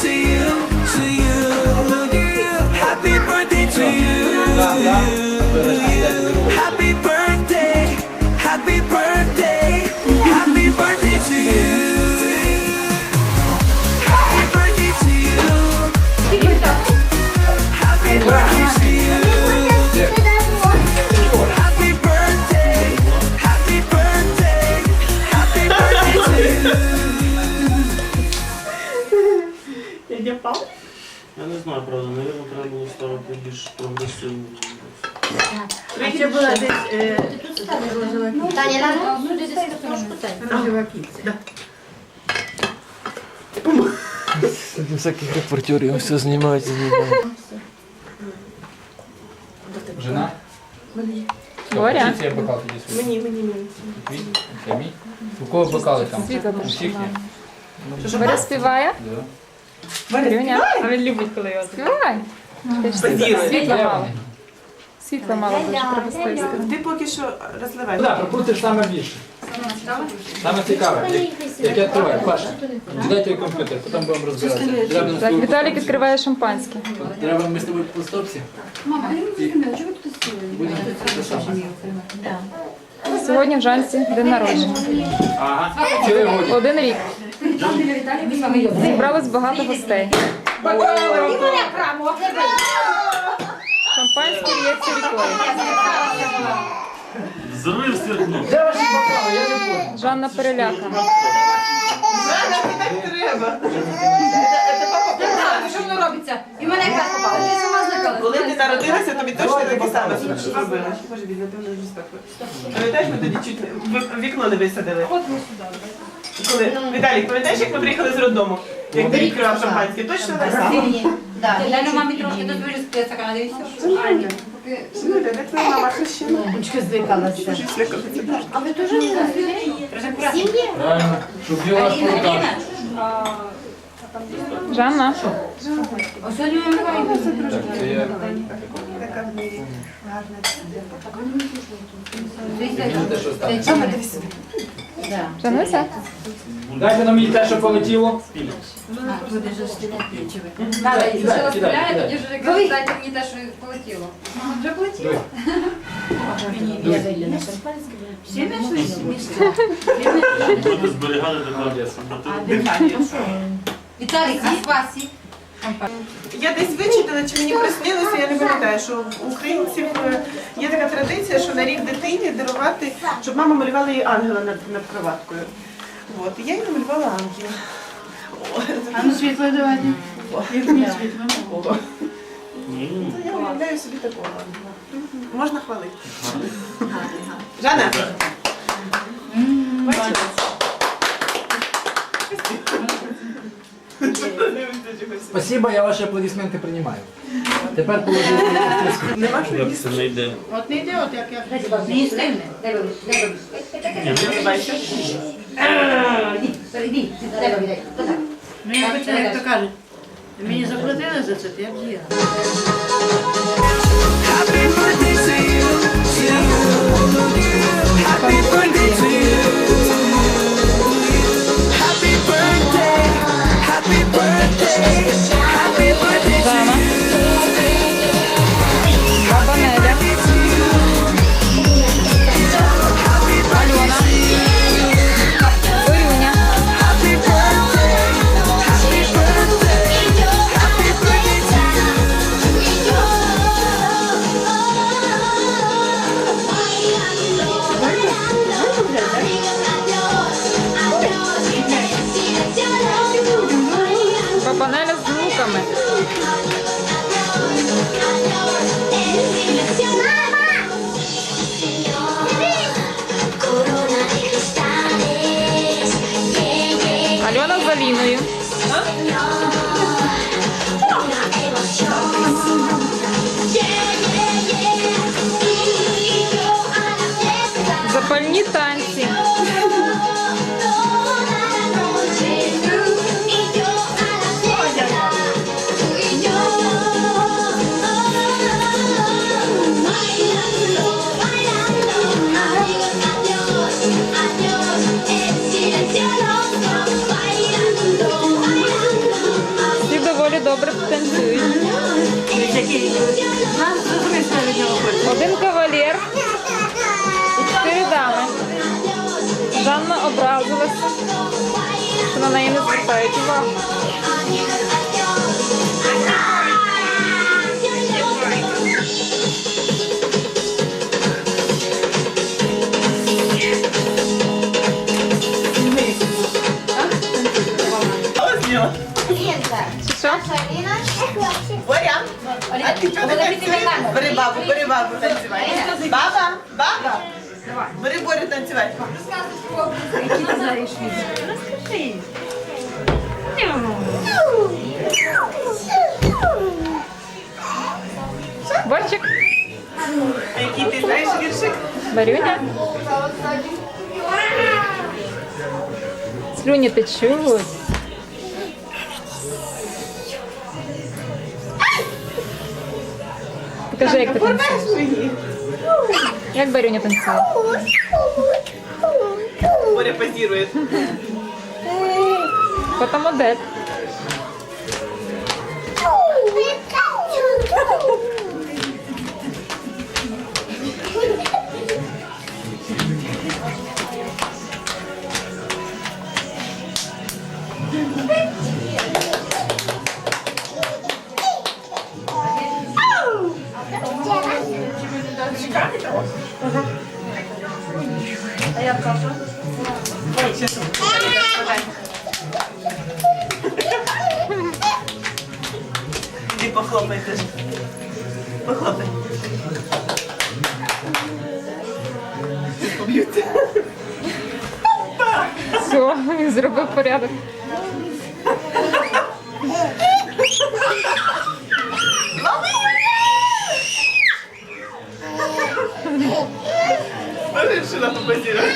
to you, Я не знаю, правда, навірно, треба було ставити більш прогресивну. А ще була десь е, Таня, ну, сюди десь трошку Таня. рожева кільця. Всяких репортерів все знімають, знімають. Жена? Боря. Я бокал тоді свій. Мені, мені, мені. Твій? Це мій? У кого бокали там? Світло У всіх є? Боря співає. Да. Рюня, А він любить, коли його співай. Ти ж. Світла мало. Світла мало дуже пропустився. Ти поки що розливай. Ну так, пропустиш саме більше. Саме цікаве. як- Яке троє. Паша, дайте комп'ютер, потім будемо розбиратися. Треба на Так, Віталік відкриває шампанське. Треба ми з тобою по стопці. Мама, я не зрозуміла, чого ви тут сіли? Будемо те саме. Сьогодні в Жанці день народження. Один рік. Зібралось багато гостей. Шампанське лється рікою. Зрив сверкнув. Де ваші бокали? Я не. Жанна перелякана. Що воно робиться? І мене якраз попала. Ти сама зникала. Коли ти народилася, тобі точно таке саме зробили. Боже, він напевно вже спекли. Пам'ятаєш, ми тоді чуть не- вікно не висадили? От ми сюди. Коли? Віталік, пам'ятаєш, як ми приїхали з роддому? Як ти відкривав шампанське? Точно так само? Дай мамі трошки до двері спиться, а дивіться. Ну, де твоя мама хрещена? Бучка звикалася. А ви теж не Сім'ї? Правильно. Щоб біла спорта. Жанна, Ось сьогодні ми стане. Жануся. Дайте нам їй те, що полетіло. Надо, Кидай, кидай, кидай. тоді ж кажуть, дайте мені те, що полетіло. Вже полетіло. Всі знайшли місце? Буде таке. Віталік, а спасі? Я десь вичитала, чи мені приснилося, я не пам'ятаю, що у українців е, є така традиція, що на рік дитині дарувати, щоб мама малювала їй ангела над, над кроваткою. От, і я їй намалювала ангела. А ну світло давайте. М. Я уявляю собі такого ангела. Можна хвалити. Жанна! Бачиш? Спасибо, я ваші аплодисменти приймаю. Тепер положити. Нема що їсти. це не йде? От не йде, от як я. Не. Ні, ну, я хочу, як то кажуть, мені заплатили за це, я б з'їла. Один кавалер і чотири дами. Жанна образилася, що на неї не звертають увагу. Не? Бери бабу, бери бабу, танцювай. Баба, баба. Бери Борю, танцювай. Які ти знаєш відео? Борчик? А який ти знаєш віршик? Барюня? Слюні течуть. Покажи, як ти танцюєш. Як Барюня танцює? Боря позирує. Фотомодель. Ти похлопай теж. Похлопай. Поб'ються. Все, зробив порядок. Можеш сюди попозірувати?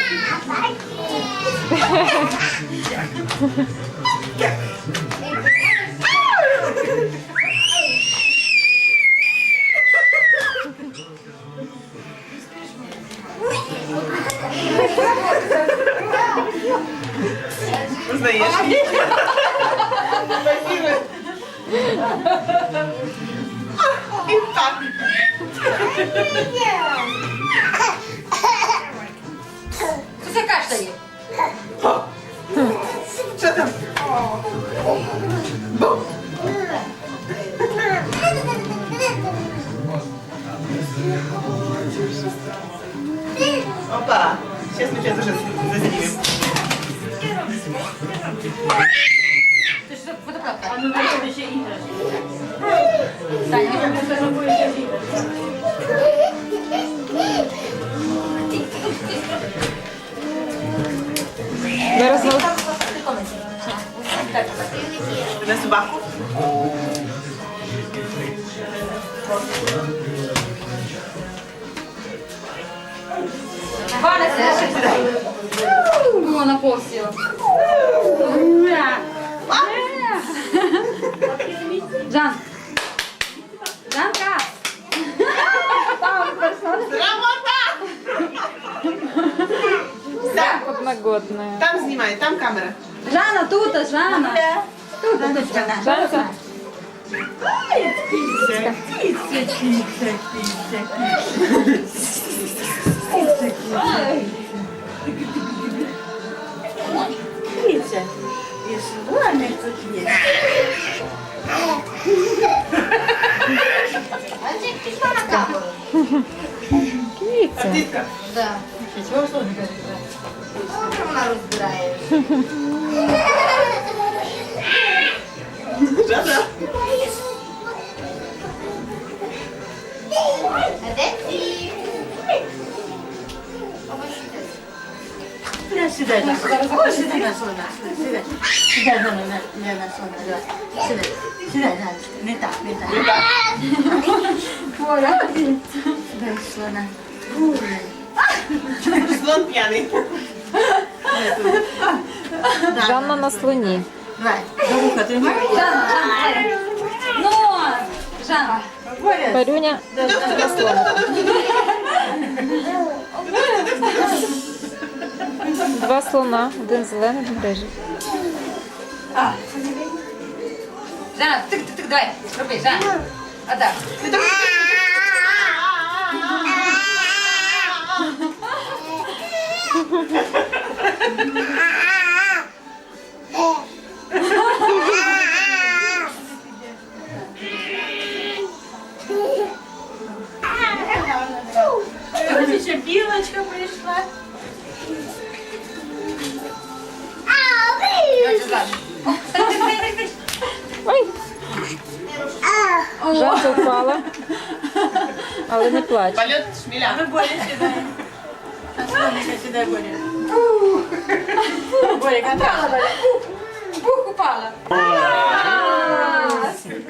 Узнаєш? Позируй. І так. Ты на собаку? О, на пол сіла. Жан. Жанка. Работа! Да, одногодна. там снимай, там камера. Жанна, тут, Жанна. Тут, тут, Жанна. Жанка? Кіця. Артистка. Да. Добре вона розбирає. Жанна на слоні. Давай. За вуха тримай. Жанна, Жанна. Ну, Жанна. Боря. Барюня на слона. Два слона, один зелений, один рижий. Жанна, тик, тик, тик, давай, роби, Жанна. А так. Ще Але. Полет шмеля. Ну, Боря сідає. А сонечка сідай, Боря. Боря, катала. Бух упала.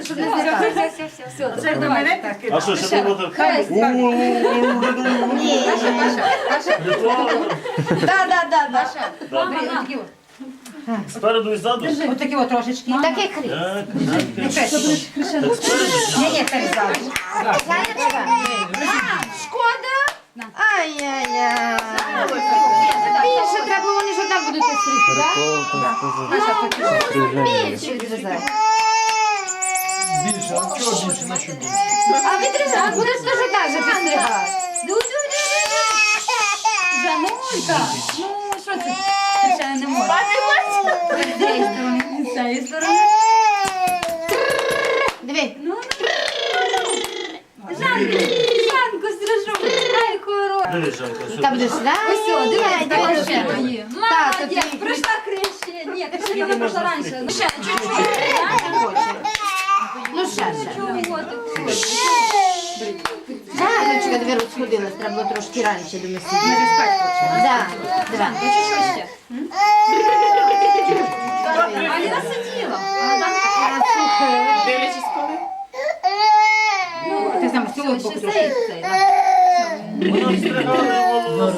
Щоб не злякалася. Все, все, все, все. Це до мене так А що, ще робота? Хай. Паша, Паша, Паша. Да, да, да. Паша. От. Спереду і ззаду? Отакі от трошечки. Так хрі. Так, Не так. Так? Ні, ні, перезаду. Шкода. Ай-яй-яй. Більше треба, вони ж отак будуть стріти, так? Більше відрізай. Більше, а чого більше? На що більше? А відрізай, будеш теж так же підстригати. Жанулька, ну що це? Ще не можна. З цієї сторони, з цієї сторони. Диви. Ну, ну. Та будеш, да? О, дивись, давай ще. мої. Молодець, ти- пройшла хрещення. Ні, хрещення вона пройшла раніше. Ну, ще, чуть-чуть. Ну, ще, ще. Ти? Жаночка, диви, розходилась, треба було трошки раніше до Ми місця. вже спать хочемо. Да, диви. Ну, чуть-чуть ще. Аліна сиділа. Дивлячись коли. Ну, ти сам цього боку трошки. Вона стригала волосся.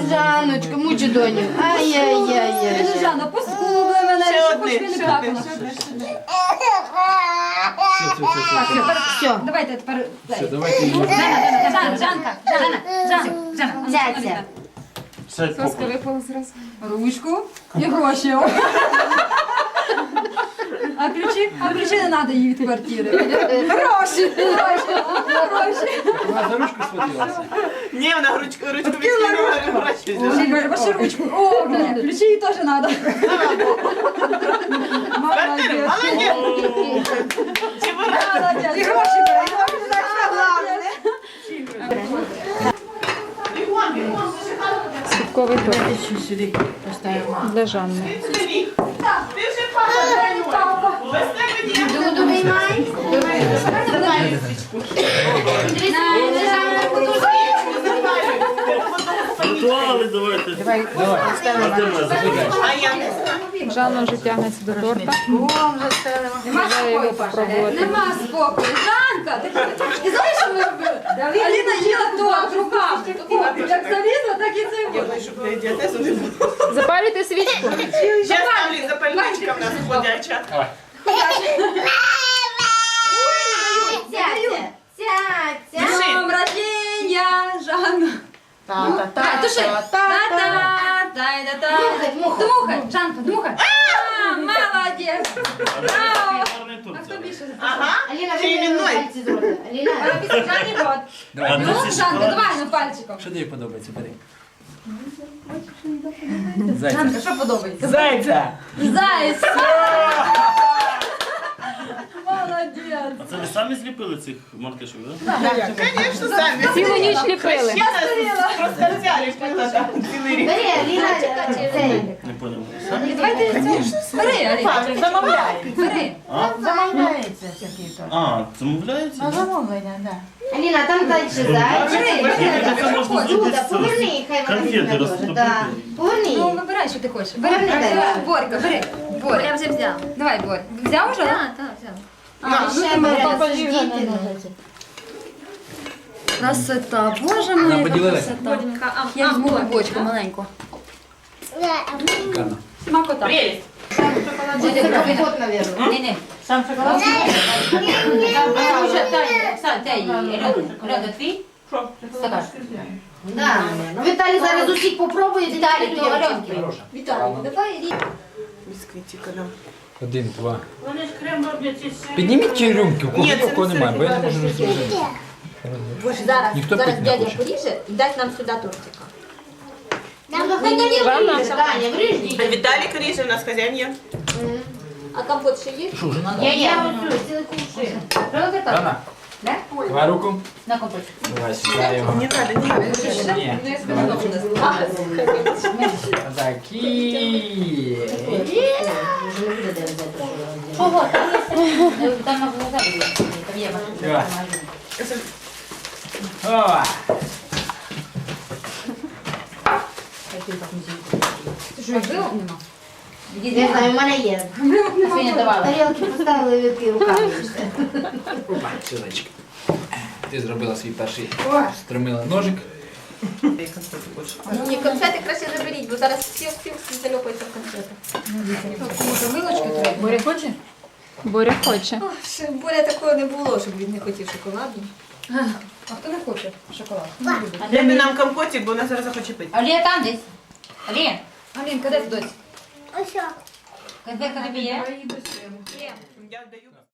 Жаночка, мучу доню. Ай-яй-яй-яй. Жанна, поскуби мене, щоб хоч не плакала. одне, ще одне. Все, все, все, все. Так, тепер Все. Давайте тепер. Все, давайте її. Жанна, Жанна, Жанка, Жанна, Жанна, Жанна. Цяця. Все, Соска випала зразу. Ручку і гроші. А ключі? А ключі не треба їй від квартири. Гроші, гроші, гроші. Вона за ручку схватилася. Ні, вона ручку ручку відкинула, гроші взяла. Вашу ручку. О, блін, ключі їй теж треба. Квартира, молодець. Чи вона? І гроші бере, і гроші головне. Бігом, Святковий торт для Жанни. Сюди. Ти вже пахла. Без тебе ні. Дуду виймай. Ритуали давайте. Давай, Давай. А ти мене запитай. А я не знаю. Жанна вже тягнеться до торта. Нема спокою, Паша. Нема спокою. Жанка, ти, ти знаєш, що ми робили? Аліна їла торт руками. Як залізла, так і це було. Запалюйте свічку. Зараз запальничка в нас ходяча. Давай. Цяця. Цяця. Души. Днем рождения, Жанна. Давай, туши. Та-та, тай-та-та. Дмухай, Жанка, дмухай. А, молодець. Браво. Гарний торт А хто взяла. більше? Ага. Аліна, Чи вийми іменной? пальці з рота. Аліна. Після Жанні рот. А Ну, ти ці Жанка, шоколадки? давай на пальчиком. Що тобі подобається? Бери. Жанка, Зайця. що подобається? Зайця. Заяць. Молодець. А це ви самі зліпили цих маркишок, так? Звісно, самі. Цілу ніч ліпили. Просто взяли так, цілий рік. Бери, Аліна, цей. Не поняв. Самі? Давайте це. Бери, Аліна. Замовляє. Бери. Замовляється всякий торт. А, замовляється? Замовлення, да. Аліна, там далі зайчик. Бери, бери. Це можна зробити Дуда, з цього. поверни, хай вона Конфети розтопити. Поверни. Ну, вибирай, що ти хочеш. Бери, Бери, бери. бери. Борька, бери. Боря. Я вже взяла. Давай, Борь. Взяв уже? Так, так, взяв. А, ще бере, це ж діти. Красота, боже мой, Нам яка поділили? красота. Я візьму бочку маленьку. Шикарно. Смакота. Прелесть. Це компот, мабуть. Ні, ні. Сам шоколад. А вже дай, Оксана, дай їй. Льода твій? Стакан. Да. Ну, Віталій зараз усіх попробує. Віталій, то Віталій, Альонки. Віталій, давай Нам. Один, два. Вони ж крем роблять із Підніміть ті рюмки, у кого Ні, це немає, бо я не можу це розложити. Зараз, Ніхто зараз не дядя хоче. поріже і дасть нам сюди тортика. Жанна? Таня, вріжні. А Віталік ріже, у нас хазяїн є. А компот ще є? Що вже надо? Я я ось цілий кувшин. Правда так? Рана, давай руку. На компот. Давай сюди його. Не треба, не треба. Ні. Ну, я Такі. Чого? Там є там на глаза. Там є Давай. машина. О, Ти що, вилок нема? Не знаю, в мене є. Тарілки поставили вилки руками. Опа, сюдечки. Ти зробила свій перший стромила ножик. Ні, конфети краще заберіть, бо зараз всі всі всі залюпаються в конфети. Вилочки треба. Боря хоче? Боря хоче. Ще Боря такого не було, щоб він не хотів шоколаду. А хто не хоче шоколад? Дайте нам компотик, бо вона зараз захоче пити. Алія там десь. Алія, Алінка, де ти дось? Ось що. конфетка тобі є? Я даю.